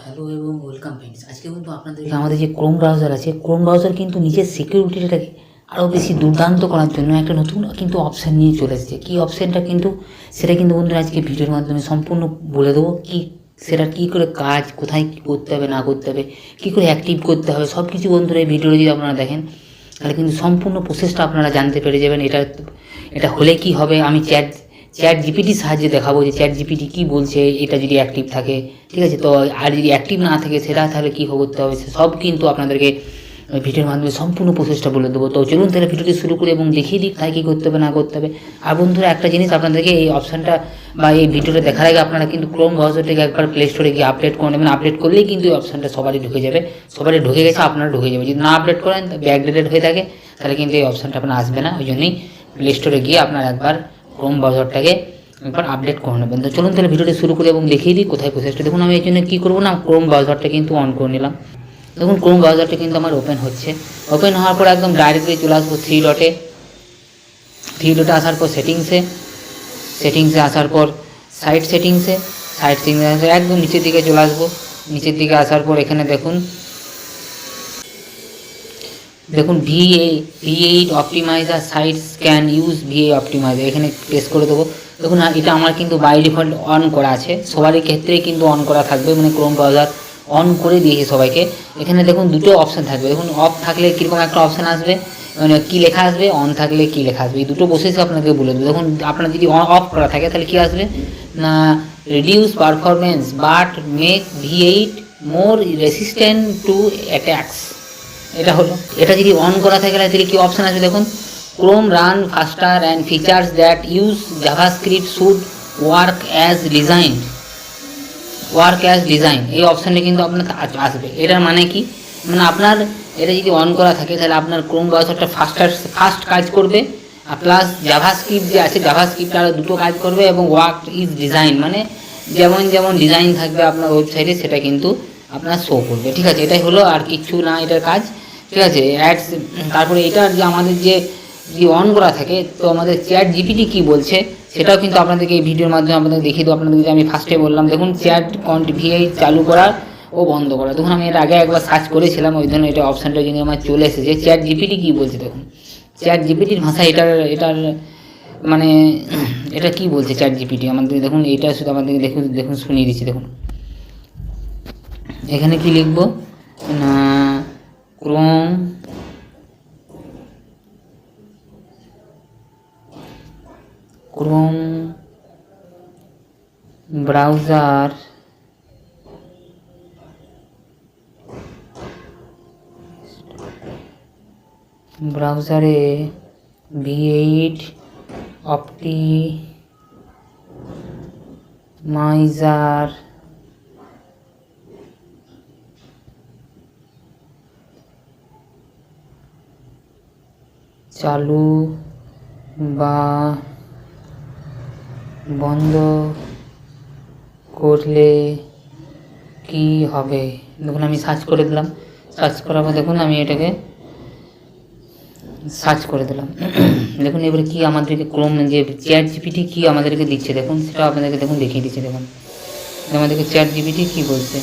Hello এবং welcome friends আজকে কিন্তু আপনাদের আমাদের যে ক্রোম ব্রাউজার আছে ক্রোম ব্রাউজার কিন্তু নিজের সিকিউরিটিটাকে আরও বেশি দুর্দান্ত করার জন্য একটা নতুন কিন্তু অপশান নিয়ে চলে এসেছে। কী অপশানটা কিন্তু, সেটা কিন্তু বন্ধুরা আজকে ভিডিওর মাধ্যমে সম্পূর্ণ বলে দেবো। কি, সেটা কী করে কাজ, কোথায় কী করতে হবে, না করতে হবে, কী করে অ্যাক্টিভ করতে হবে সব কিছু বন্ধুরা এই ভিডিওটা যদি আপনারা দেখেন, তাহলে কিন্তু সম্পূর্ণ প্রসেসটা আপনারা জানতে পেরে যাবেন। এটা এটা হলে কি হবে? আমি চ্যাট চ্যাট জিপিটির সাহায্যে দেখাবো যে চ্যাট জিপিটি কী বলছে, এটা যদি অ্যাক্টিভ থাকে, ঠিক আছে? তো আর যদি অ্যাক্টিভ না থাকে, সেটা তাহলে কী করতে হবে? সব কিন্তু আপনাদেরকে ভিডিওর মাধ্যমে সম্পূর্ণ প্রসেসটা বলে দেবো। তো চলুন তাহলে ভিডিওটি শুরু করি এবং দেখিয়ে দিই তাই কী করতে হবে, না করতে হবে। আর বন্ধুরা, একটা জিনিস আপনাদেরকে এই অপশানটা বা এই ভিডিওটা দেখার আগে আপনারা কিন্তু ক্রোম ব্রাউজারটাকে একবার প্লে স্টোরে গিয়ে আপডেট করে নেবেন। আপডেট করলেই কিন্তু এই অপশানটা সবারই ঢুকে যাবে। সবারই ঢুকে গেছে, আপনারা ঢুকে যাবে যদি না আপডেট করেন ব্যাকডেটেড হয়ে থাকে, তাহলে কিন্তু এই অপশানটা আপনার আসবে না। ওই জন্যই প্লে স্টোরে গিয়ে আপনারা একবার ক্রোম ব্রাউজারটাকে একবার আপডেট করে নেবেন। তো চলুন তাহলে ভিডিওটি শুরু করি এবং দেখিয়ে দিই কোথায় প্রসেসটা দেখুন, আমি এই জন্য কী করব না ক্রোম ব্রাউজারটা কিন্তু অন করে নিলাম। দেখুন ক্রোম ব্রাউজারটা কিন্তু আমার ওপেন হচ্ছে। ওপেন হওয়ার পর একদম ডাইরেক্টলি চলে আসব থ্রি ডটে থ্রি ডটে আসার পর সেটিংসে সেটিংসে আসার পর সাইট সেটিংসে সাইট সেটিংসে একদম নিচের দিকে চলে আসব। নিচের দিকে আসার পর এখানে দেখুন দেখুন V A V eight optimiser sites can use V A optimiser এখানে প্রেস করে দেবো। দেখুন আর এটা আমার কিন্তু বাই ডিফল্ট অন করা আছে। সবারই ক্ষেত্রেই কিন্তু অন করা থাকবে মানে ক্রোম ব্রাউজার অন করে দিয়েছি সবাইকে। এখানে দেখুন, দুটো অপশান থাকবে। দেখুন অফ থাকলে কীরকম একটা অপশান আসবে মানে কী লেখা আসবে অন থাকলে কী লেখা আসবে, এই দুটো প্রসেস আপনাকে বলে দেবো। দেখুন, আপনার যদি অফ করা থাকে, তাহলে কী আসবে? না reduce performance but make V eight more resistant to attacks এটা হলো। এটা যদি অন করা থাকে, তাহলে কি অপশান আছে দেখুন? Chrome run faster and features that use JavaScript should work as design work as design এই অপশানটা কিন্তু আপনার আসবে। এটার মানে কি? মানে আপনার এটা যদি অন করা থাকে, তাহলে আপনার ক্রোম ব্রাউজারটা ফাস্টার ফাস্ট কাজ করবে, আর প্লাস জাভাস্ক্রিপ্ট যে আছে জাভাস্ক্রিপ্ট আরও দুটো কাজ করবে এবং ওয়ার্ক ইজ ডিজাইন মানে যেমন যেমন ডিজাইন থাকবে আপনার ওয়েবসাইটে সেটা কিন্তু আপনার শো করবে। ঠিক আছে, এটাই হলো আর কিছু না এটার কাজ। ঠিক আছে অ্যাডস তারপরে এটার যে আমাদের যে যদি অন করা থাকে, তো আমাদের চ্যাট জিপিটি কী বলছে, সেটাও কিন্তু আপনাদেরকে এই ভিডিওর মাধ্যমে আপনাদের দেখিয়ে দেবো। আপনাদেরকে যে আমি ফার্স্টে বললাম, দেখুন চ্যাট কন্ট ভিআই চালু করার ও বন্ধ করা। দেখুন, আমি এর আগে একবার সার্চ করেছিলাম, ওই জন্য এটা অপশানটা কিন্তু আমার চলে এসেছে। চ্যাট জিপিটি কী বলছে, দেখুন। চ্যাট জিপিটির ভাষা এটার এটার মানে এটা কি বলছে চ্যাট জিপিটি আমাদের দেখুন, এটা শুধু আমাদেরকে দেখুন দেখুন, শুনিয়ে দিচ্ছি, দেখুন। এখানে কি লিখব? না ক্রোম ক্রোম ব্রাউজার ব্রাউজারে ভি এইট অপটি মাইজার চালু বা বন্ধ করলে কি হবে? দেখুন, আমি সার্চ করে দিলাম। সার্চ করার পর দেখুন, আমি এটাকে সার্চ করে দিলাম। দেখুন, এবারে কি আমাদেরকে ক্রোম যে চ্যাট জিপিটি কী আমাদেরকে দিচ্ছে? দেখুন, সেটা আপনাদেরকে দেখুন, দেখিয়ে দিচ্ছে, দেখুন। আমাদেরকে চ্যাট জিপিটি কী বলছে?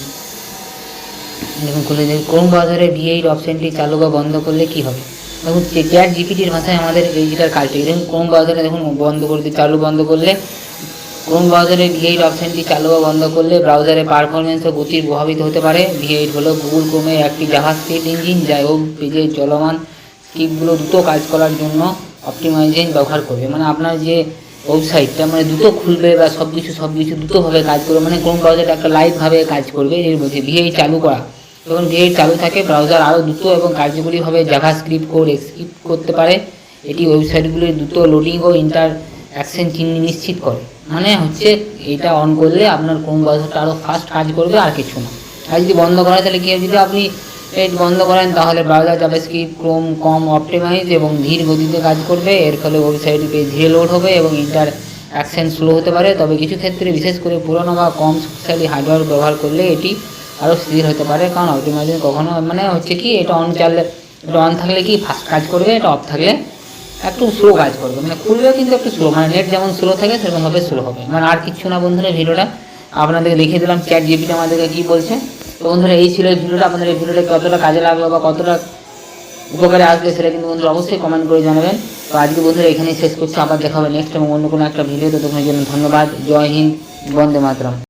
দেখুন, খুলে দেখুন ক্রোম ব্রাউজারে ভিএইট অপশানটি চালু বা বন্ধ করলে কি হবে? দেখুন চ্যাট জিপিটির ভাষায় আমাদের এই যেটার কাজটা দেখুন ক্রোম ব্রাউজারে দেখুন, বন্ধ করে চালু বন্ধ করলে। ক্রোম ব্রাউজারে ভিএইট অপশানটি চালু বা বন্ধ করলে ব্রাউজারে পারফরমেন্স ও গতি প্রভাবিত হতে পারে। ভিএইট হলো গুগল ক্রোমে একটি জাভাস্ক্রিপ্ট ইঞ্জিন যাই হোক, পেজে চলমান স্ক্রিপ্টগুলো দ্রুত কাজ করার জন্য অপটিমাইজেশন ব্যবহার করবে। মানে আপনার যে ওয়েবসাইটটা মানে দ্রুত খুলবে বা সব কিছু সব কিছু দ্রুতভাবে কাজ করবে মানে কোন ব্রাউজারটা একটা লাইভভাবে কাজ করবে, এর বলছে ভিআই চালু করা। যখন ভিআই চালু থাকে ব্রাউজার আরও দ্রুত এবং কার্যকরীভাবে জাভা স্ক্রিপ্ট কোড এক্সিকিউট করতে পারে। এটি ওয়েবসাইটগুলির দ্রুত লোডিং ও ইন্টার অ্যাকশন নিশ্চিত করে। মানে হচ্ছে এটা অন করলে আপনার কোন ব্রাউজারটা আরও ফাস্ট কাজ করবে আর কিছু না। আর যদি বন্ধ করা তাহলে কি? যদি আপনি পেজ বন্ধ করেন, তাহলে ব্রাউজার জাভাস্ক্রিপ্ট ক্রোম কম অপটিমাইজ এবং ধীর গতিতে কাজ করবে। এর ফলে ওয়েবসাইট পেজ ধীরে লোড হবে এবং ইন্টার অ্যাকশন স্লো হতে পারে। তবে কিছু ক্ষেত্রে, বিশেষ করে পুরনো বা কম শক্তিশালী হার্ডওয়্যার ব্যবহার করলে এটি আরও স্থির হতে পারে, কারণ অপটিমাইজেশন কখনো মানে হচ্ছে কি, এটা অন চাললে, এটা অন থাকলে কি ফাস্ট কাজ করবে, এটা অফ থাকলে একটু স্লো কাজ করবে। মানে খুলবে কিন্তু একটু স্লো মানে নেট যেমন স্লো থাকে সেরকমভাবে স্লো হবে। মানে আর কিচ্ছু না বন্ধুরা, ভিডিওটা আপনাদেরকে দেখিয়ে দিলাম চ্যাট জিপিটা আমাদেরকে কী বলছে। তো বন্ধুরা, এই ছিল ভিডিওটা, আপনাদের এই ভিডিওটা কতটা কাজে লাগল বা কতটা উপকারে আসবে সেটা কিন্তু বন্ধুরা অবশ্যই কমেন্ট করে জানাবেন। তো আজকে বন্ধুরা এখানেই শেষ করছি, আবার দেখা হবে নেক্সট এবং অন্য কোনো একটা ভিডিওতে। তখন জন্য ধন্যবাদ, জয় হিন্দ, বন্দে মাতরম।